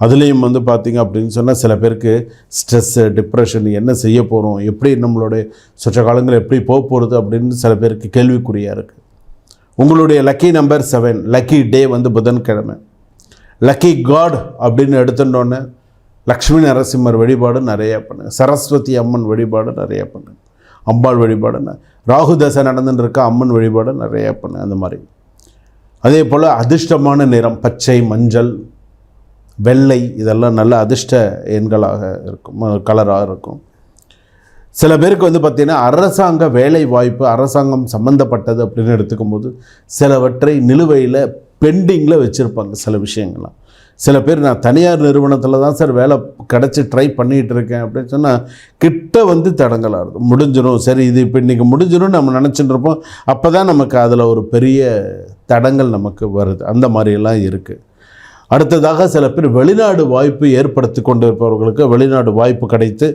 அதுலேயும் வந்து பார்த்திங்க அப்படின்னு சொன்னால் சில பேருக்கு ஸ்ட்ரெஸ்ஸு டிப்ரெஷன் என்ன செய்ய போகிறோம் எப்படி நம்மளுடைய சுற்ற காலங்கள் எப்படி போக போகிறது அப்படின்னு சில பேருக்கு கேள்விக்குறியாக இருக்குது உங்களுடைய lucky number seven lucky day வந்து புதன்கிழமை. லக்கி காட் அப்படின்னு எடுத்துட்டோன்னே லக்ஷ்மி நரசிம்மர் வழிபாடு நிறையா பண்ணுங்க. சரஸ்வதி அம்மன் வழிபாடு நிறையா பண்ணுங்க. அம்பாள் வழிபாடு ராகு தசை நடந்துட்டு இருக்க அம்மன் வழிபாடு நிறையா பண்ணு அந்த மாதிரி. அதே போல் அதிர்ஷ்டமான நிறம் பச்சை மஞ்சள் வெள்ளை இதெல்லாம் நல்ல அதிர்ஷ்ட எண்களாக இருக்கும் கலராக இருக்கும். சில பேருக்கு வந்து பார்த்திங்கன்னா அரசாங்க வேலை வாய்ப்பு அரசாங்கம் சம்மந்தப்பட்டது அப்படின்னு எடுத்துக்கும் போது சிலவற்றை நிலுவையில் பெண்டிங்கில் வச்சுருப்பாங்க சில விஷயங்கள்லாம். சில பேர் நான் தனியார் நிறுவனத்தில் தான் சார் வேலை கிடச்சி ட்ரை பண்ணிகிட்டு இருக்கேன் அப்படின்னு சொன்னால் கிட்ட வந்து தடங்கலாக இருக்கும் முடிஞ்சிடும் சரி இது இப்போ இன்றைக்கி முடிஞ்சிடும் நம்ம நினச்சிட்டு இருப்போம். அப்போ தான் நமக்கு அதில் ஒரு பெரிய தடங்கள் நமக்கு வருது. அந்த மாதிரியெல்லாம் இருக்குது அடுத்ததாக சில பேர் வெளிநாடு வாய்ப்பு ஏற்படுத்தி கொண்டிருப்பவர்களுக்கு வெளிநாடு வாய்ப்பு கிடைத்து